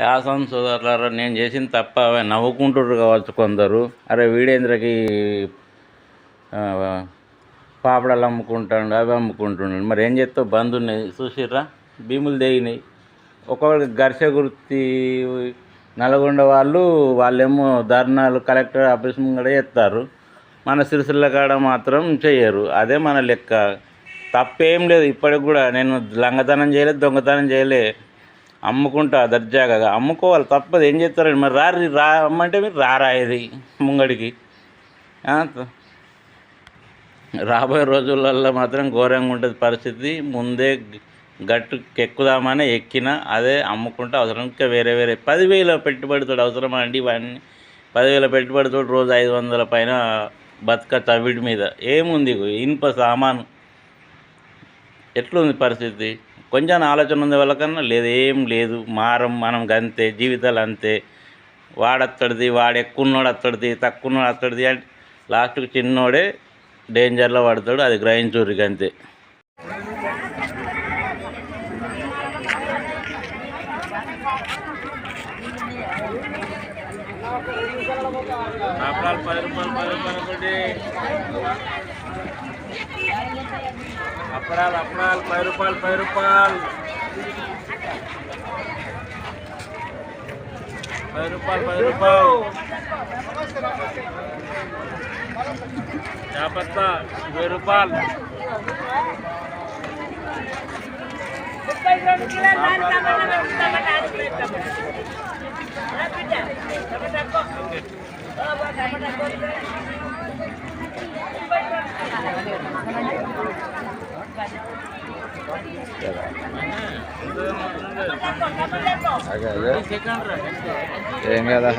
యాసం సోదరులారా నేను చేసిన తప్ప అవి కావచ్చు కొందరు. అరే వీడేంద్రకి పాపడాలు అమ్ముకుంటాడు అవి అమ్ముకుంటున్నాడు మరి ఏం చేస్తావు? బంద్ ఉన్నాయి చూసిర్రా? భీములు దిగినాయి. ఒకవేళ ఘర్ష గుర్తి నల్గొండ వాళ్ళు వాళ్ళేమో ధర్నాలు కలెక్టర్ ఆఫీస్ ముంగడ చేస్తారు మన సిరిసిల్ల కాడ మాత్రం చేయరు అదే మన లెక్క. తప్పేం లేదు. ఇప్పటికి కూడా నేను లంగతనం చేయలేదు దొంగతనం చేయలే. అమ్ముకుంటా దర్జాగా అమ్ముకోవాలి తప్పదు. ఏం చేస్తారండి? మరి రారి రా అమ్మంటే మీరు రారాయది ముంగడికి. రాబోయే రోజులలో మాత్రం ఘోరంగా ఉంటుంది పరిస్థితి. ముందే గట్టు ఎక్కుదామనే ఎక్కిన అదే అమ్ముకుంటే అవసరం. ఇంకా వేరే వేరే పదివేల పెట్టుబడితో అవసరమా అండి ఇవన్నీ? పదివేల పెట్టుబడితో రోజు ఐదు వందల పైన బతుక తవిడి మీద. ఏముంది ఇనుప సామాను. ఎట్లుంది పరిస్థితి? కొంచెం ఆలోచన ఉంది వాళ్ళకన్నా లేదు ఏం లేదు. మారం మనం అంతే జీవితాలు అంతే. వాడత్తడిది వాడు ఎక్కువన్నోడు అత్తడిది తక్కువన్నోడు అత్తడిది అంటే లాస్ట్కి చిన్నోడే డేంజర్లో పడతాడు అది గ్రహించూరికి అంతే పది రూపాయలు పది రూపాయలు ఒకటి అప్పడాలు అప్పడాలు పది రూపాయలు పది రూపాయలు పది రూపాయలు పది రూపాయలు చేపత్త ఇరవై రూపాయలు అదే అదే సెకండ్ రా ఏం కదా?